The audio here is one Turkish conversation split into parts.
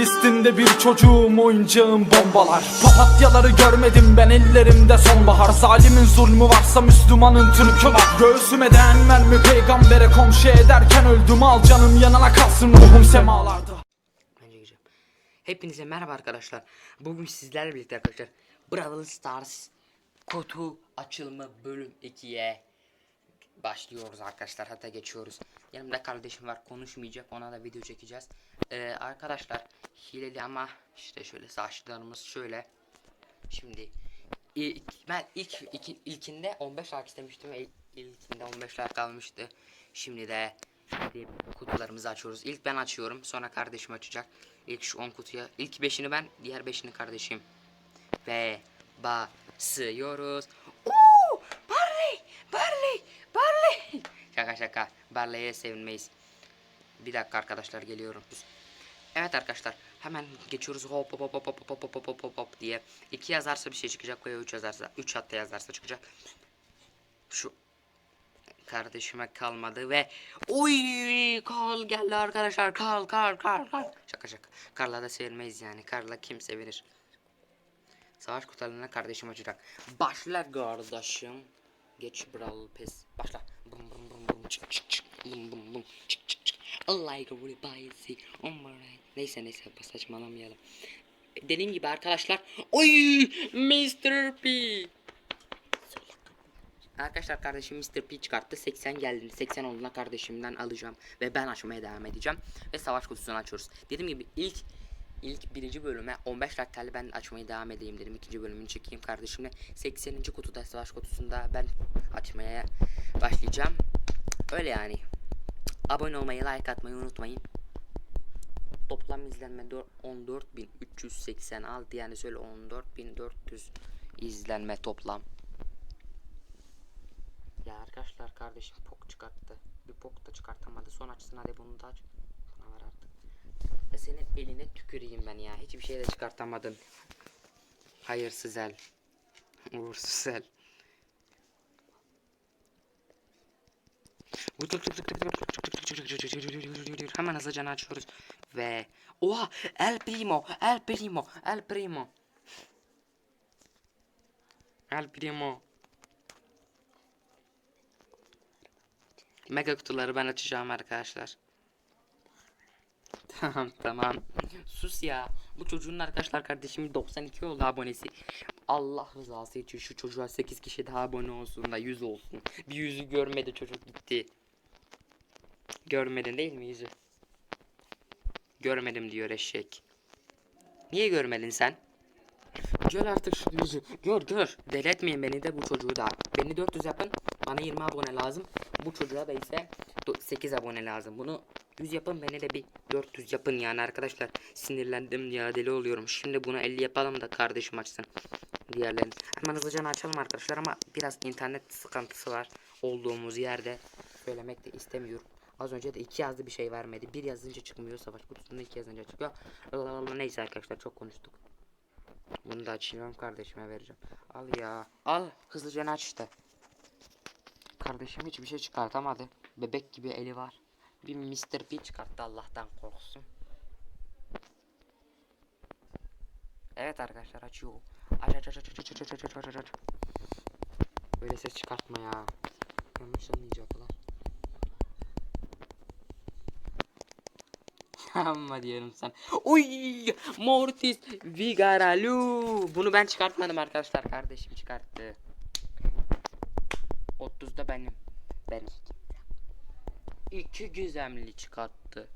Listinde bir çocuğum oyuncağım bombalar. Papatyaları görmedim ben ellerimde sonbahar. Zalimin zulmü varsa Müslümanın Türk'ü var. Göğsüme değen mermi peygambere komşu ederken öldüm. Al canım yanına kalsın ruhum semalarda. Hepinize merhaba arkadaşlar. Bugün sizlerle birlikte arkadaşlar Brawl Stars kutu açılımı bölüm 2'ye başlıyoruz arkadaşlar. Hatta geçiyoruz. Yanımda kardeşim var konuşmayacak. Ona da video çekeceğiz. Ee, arkadaşlar hileli ama işte şöyle saçlarımız şöyle. Şimdi ilk, ben ilk, iki, ilkinde 15 like istemiştim ve ilk- ilkinde 15 like almıştı. Şimdi de Şimdi kutularımızı açıyoruz. İlk ben açıyorum. Sonra kardeşim açacak. İlk şu 10 kutuya. ilk 5'ini ben. Diğer 5'ini kardeşim. Ve basıyoruz. Oo! Barley! Barley! Barley! Şaka şaka. Barley'e sevinmeyiz. Bir dakika arkadaşlar geliyorum. Evet arkadaşlar hemen geçiyoruz hop hop hop hop hop hop hop hop hop diye. 2 yazarsa bir şey çıkacak veya 3 yazarsa 3 hatta yazarsa çıkacak. Şu kardeşime kalmadı ve oy kal geldi arkadaşlar kal kal kal kal şaka şaka Karla da sevilmeyiz yani Karla kim sevinir Savaş kutularına kardeşim açacak Başla kardeşim Geç brawl pes başla like everybody alright neyse neyse saçmalamayalım dediğim gibi arkadaşlar oy Mr. P Arkadaşlar kardeşim Mr. P çıkarttı. 80 geldi. 80 olduğunda kardeşimden alacağım. Ve ben açmaya devam edeceğim. Ve savaş kutusunu açıyoruz. Dediğim gibi ilk ilk birinci bölüme 15 dakikalı ben açmaya devam edeyim dedim. İkinci bölümünü çekeyim kardeşimle. 80. kutuda savaş kutusunda ben açmaya başlayacağım. Öyle yani. Abone olmayı, like atmayı unutmayın. Toplam izlenme 14.386 yani şöyle 14.400 izlenme toplam. Ya arkadaşlar kardeşim pok çıkarttı. Bir pok da çıkartamadı. Son açsın hadi bunu da aç. Buna ver artık. Ya senin eline tüküreyim ben ya. Hiçbir şey de çıkartamadın. Hayırsız el. Uğursuz el. Hemen hızlıca açıyoruz. Ve Oha! El Primo! El Primo! El Primo! El Primo! Mega kutuları ben açacağım arkadaşlar. Tamam tamam. Sus ya. Bu çocuğun arkadaşlar kardeşim 92 oldu abonesi. Allah rızası için şu çocuğa 8 kişi daha abone olsun da 100 olsun. Bir yüzü görmedi çocuk gitti. Görmedin değil mi yüzü? Görmedim diyor eşek. Niye görmedin sen? Gör artık şu yüzü. Gör gör. Deletmeyin beni de bu çocuğu da. Beni 400 yapın. Bana 20 abone lazım. Bu çocuğa da ise do- 8 abone lazım. Bunu 100 yapın beni de bir 400 yapın yani arkadaşlar. Sinirlendim ya deli oluyorum. Şimdi bunu 50 yapalım da kardeşim açsın. Diğerlerini. Hemen hızlıca açalım arkadaşlar ama biraz internet sıkıntısı var. Olduğumuz yerde söylemek de istemiyorum. Az önce de iki yazdı bir şey vermedi. Bir yazınca çıkmıyor savaş kutusunda iki yazınca çıkıyor. Neyse arkadaşlar çok konuştuk. Bunu da açıyorum kardeşime vereceğim. Al ya. Al hızlıca aç işte. Kardeşim hiçbir şey çıkartamadı. Bebek gibi eli var. Bir Mr. P çıkarttı Allah'tan korksun. Evet arkadaşlar açıyor. Aç aç aç aç aç aç aç aç aç aç aç. Böyle ses çıkartma ya. Yanlış anlayacaklar. Amma diyorum sen. Uy! Mortis Vigaralu. Bunu ben çıkartmadım arkadaşlar. Kardeşim çıkarttı. 30'da benim. Ben iki gizemli çıkarttı.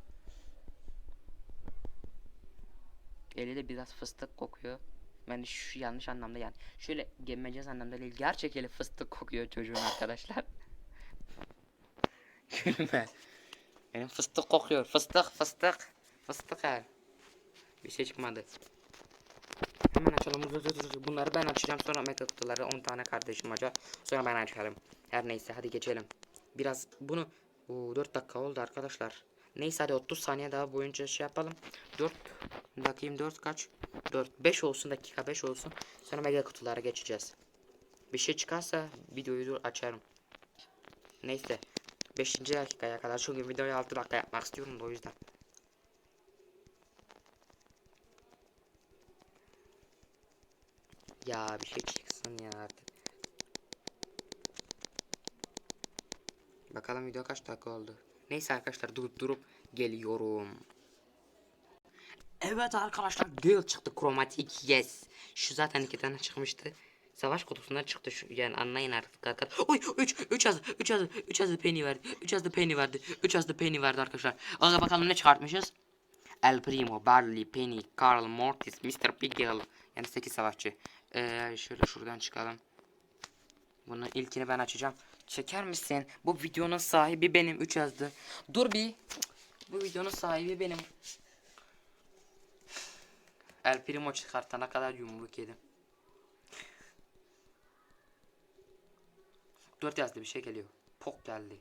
Eli de biraz fıstık kokuyor. Ben şu yanlış anlamda yani. Şöyle gemeceğiz anlamda değil. Gerçek eli fıstık kokuyor çocuğun arkadaşlar. Gülme. Benim fıstık kokuyor. Fıstık fıstık. Fıstık el. Bir şey çıkmadı. Hemen açalım. Bunları ben açacağım. Sonra mega kutuları 10 tane kardeşim açar. Sonra ben açarım. Her neyse hadi geçelim. Biraz bunu Oo, 4 dakika oldu arkadaşlar. Neyse hadi 30 saniye daha boyunca şey yapalım. 4 bakayım 4 kaç? 4 5 olsun dakika 5 olsun. Sonra mega kutulara geçeceğiz. Bir şey çıkarsa videoyu açarım. Neyse 5. dakikaya kadar çünkü videoyu 6 dakika yapmak istiyorum da o yüzden. Ya bir şey çıksın ya artık. Bakalım video kaç dakika oldu. Neyse arkadaşlar dur durup geliyorum. Evet arkadaşlar Gale çıktı kromatik yes. Şu zaten iki tane çıkmıştı. Savaş kutusundan çıktı şu yani anlayın artık arkadaşlar. Oy 3 3 yazdı 3 yazdı 3 yazdı penny verdi 3 yazdı penny verdi 3 yazdı penny verdi arkadaşlar. Zaman bakalım ne çıkartmışız. El Primo, Barley, Penny, Carl, Mortis, Mr. Pickle yani 8 savaşçı. Ee, şöyle şuradan çıkalım. Bunun ilkini ben açacağım. Çeker misin? Bu videonun sahibi benim 3 yazdı. Dur bir. Bu videonun sahibi benim. El Primo çıkartana kadar yumruk yedim. 4 yazdı bir şey geliyor. Pok geldi.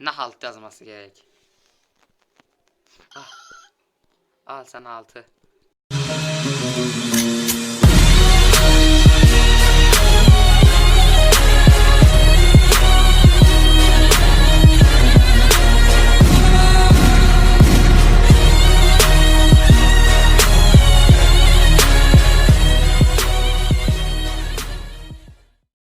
Ne halt yazması gerek. Ah. Al sana altı.